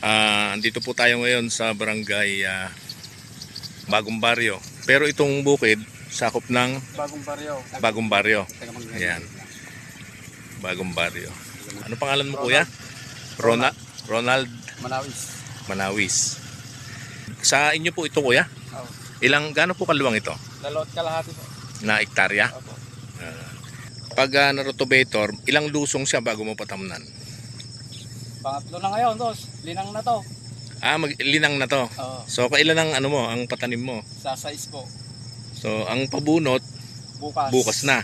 andito po tayo ngayon sa barangay ah, Bagong Baryo. Pero itong bukid, sakop ng Bagong baryo. Bagong Baryo. Ayan. Bagong Baryo. Ano pangalan mo kuya? Ronald, Ronald Manawis. Manawis. Sa inyo po ito kuya? Oh. Ilang, gaano po kaluwang ito? Dalawat kalahati po. Na ektarya? Opo. Pag uh, narotobator, ilang lusong siya bago mo patamnan? Pangatlo na ngayon, dos. Linang na to. Ah, mag, linang na to. Oo. So, kailan ang ano mo, ang patanim mo? Sa size po. So, ang pabunot, Bukas. bukas na.